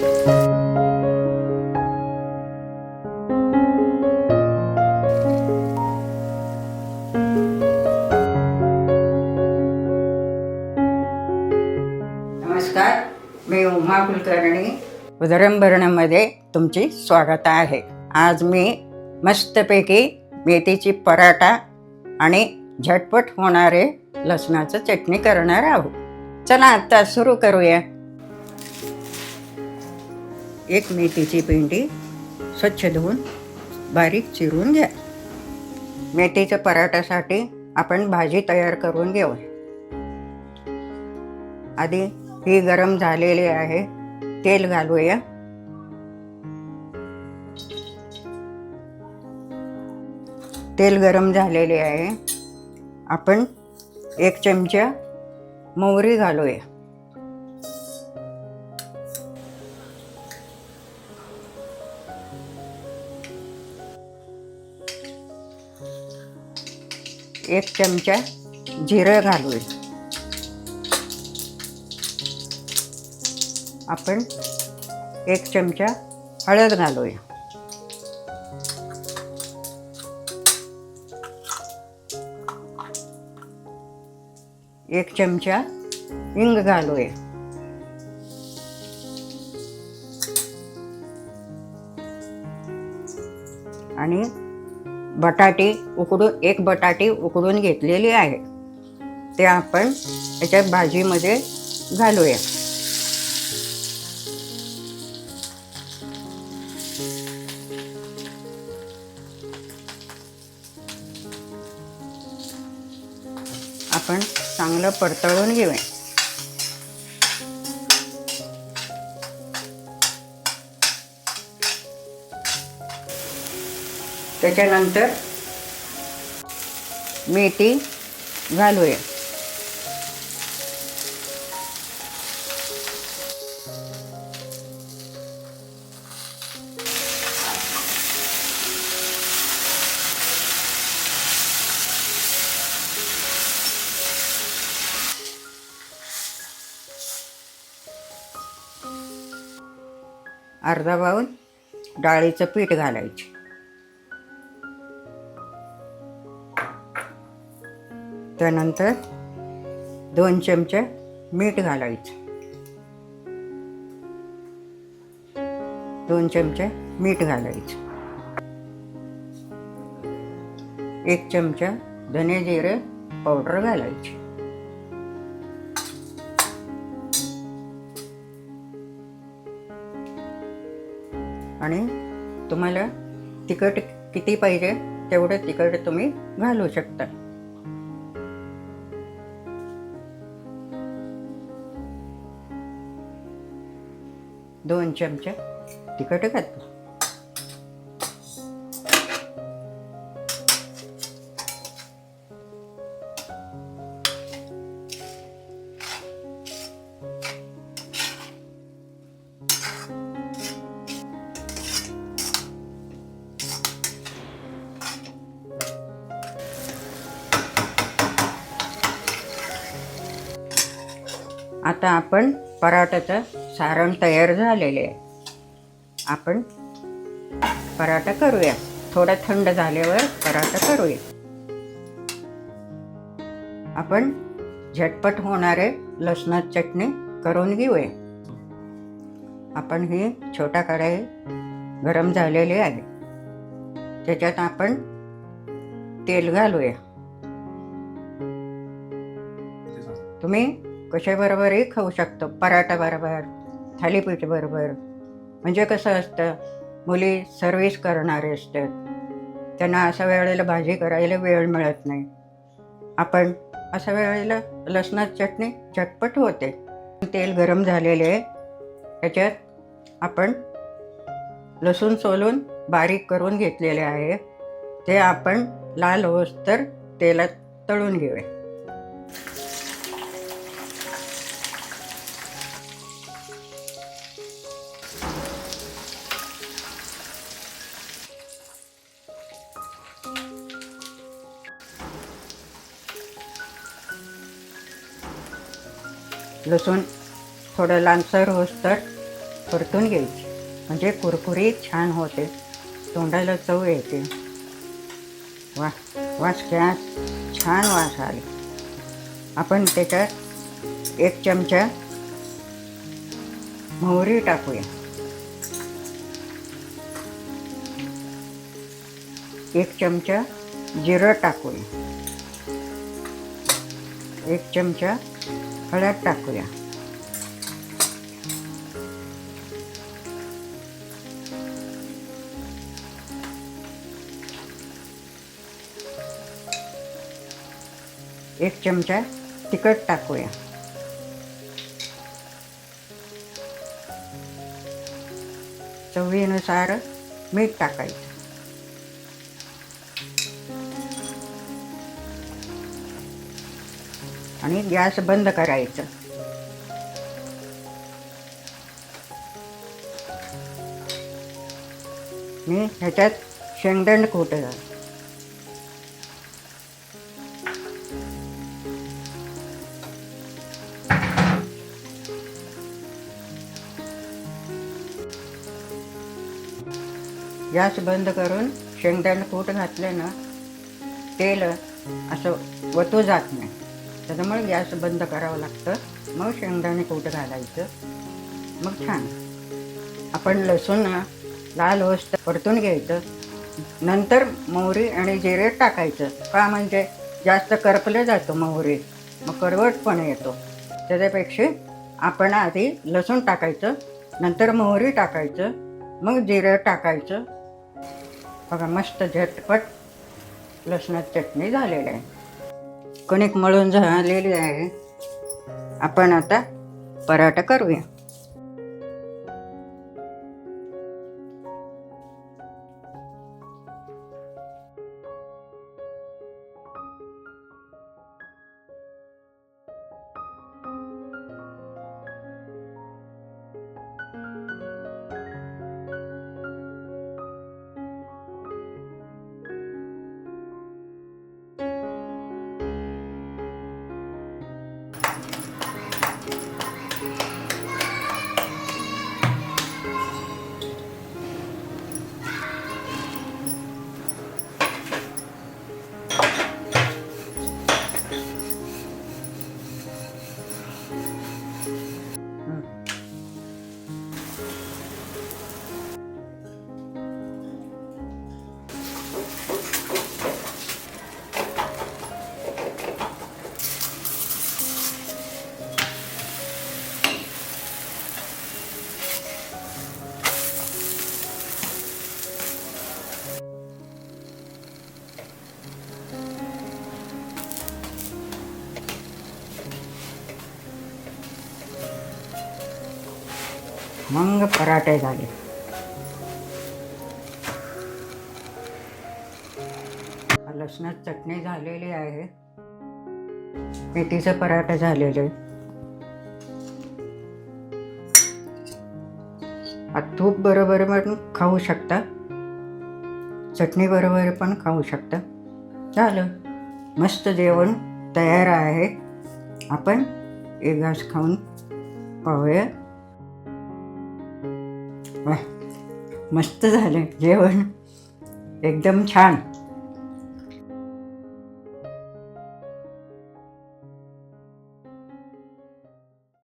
नमस्कार मी उमा कुलकर्णी. तुमची स्वागत आहे. आज मी मस्तपैकी मेथीची पराठा आणि झटपट होणारे लसणाचं चटणी करणार आहोत. चला आता सुरू करूया. एक मेथीची पिंडी स्वच्छ धुवून बारीक चिरून घ्या. मेथीच्या पराठ्यासाठी आपण भाजी तयार करून घेऊया आधी ही गरम झालेली आहे तेल घालूया. तेल गरम झालेले आहे. आपण एक चमचा मोहरी घालूया. एक चमचा जिरं घालूया. आपण एक चमचा हळद घालूया. एक चमचा हिंग घालूया. आणि बटाटे उकडून एक बटाटी उकडून घेतलेली आहे. ते आपण याच्या भाजीमध्ये घालूया. आपण चांगलं परतळून घेऊया. त्याच्यानंतर मेथी घालूया. अर्धा बाऊल डाळीचं पीठ घालायचे. त्यानंतर दोन चमचे मीठ घालायचं. दोन चमचे मीठ घालायचं. एक चमचा धने जिरे पावडर घालायची. आणि तुम्हाला तिखट किती पाहिजे तेवढं तिखट तुम्ही घालू शकता. दोन चमचे तिखट घातलं. आता आपण पराठ्याचं सारण तयार झालेले आहे. आपण पराठा करूया. थोडा थंड झाल्यावर पराठा करूया. आपण झटपट होणारे लसणात चटणी करून घेऊया. आपण ही छोटा कढाई गरम झालेली आहे. त्याच्यात आपण तेल घालूया. तुम्ही कशाबरोबरही खाऊ शकतो. पराठा बरोबर. थालीपीठ बरोबर. म्हणजे कसं असतं मुली सर्विस करणारे असतात. त्यांना अशा वेळेला भाजी करायला वेळ मिळत नाही. आपण अशा वेळेला लसणात चटणी झटपट होते. तेल गरम झालेले आहे. त्याच्यात आपण लसूण सोलून बारीक करून घेतलेले आहे. ते आपण लाल होस तर तेलात तळून घेऊया. लसूण थोडं लांबसर होसतर परतून घ्यायची. म्हणजे कुरकुरीत छान होते. तोंडाला चव येते. वा वास घ्या छान वास आले. आपण त्याच्यात एक चमचा मोहरी टाकूया. एक चमचा जिरं टाकूया. एक चमचा हळद टाकूया. एक चमचा तिखट टाकूया. चवीनुसार मीठ टाकायचं. आणि गॅस बंद करायचं. मी ह्याच्यात शेंगदाण कुटं गॅस बंद करून शेंगदाण कूट घातलं ना तेल असं वतू जात नाही. त्याच्यामुळे गॅस बंद करावं लागतं. मग शेंगदाणे कूट घालायचं? मग छान. आपण लसूण लाल होस्त परतून घ्यायचं. नंतर मोहरी आणि जिरे टाकायचं. का म्हणजे जास्त करपलं जातं मोहरी. मग करवटपणा येतो. त्याच्यापेक्षा आपण आधी लसूण टाकायचं. नंतर मोहरी टाकायचं. मग जिरं टाकायचं. बघा मस्त झटपट लसणात चटणी झालेली आहे. कणिक मळून झालेली आहे. आपण आता पराठा करूया. मग पराठे झाले. लसणात चटणी झालेली आहे. मेथीचं पराठा झालेले. तूप बरोबर पण खाऊ शकता. चटणी बरोबर पण खाऊ शकता. झालं. मस्त जेवण तयार आहे. आपण एक घास खाऊन पाहूया. मस्त झालं जेवण. एकदम छान.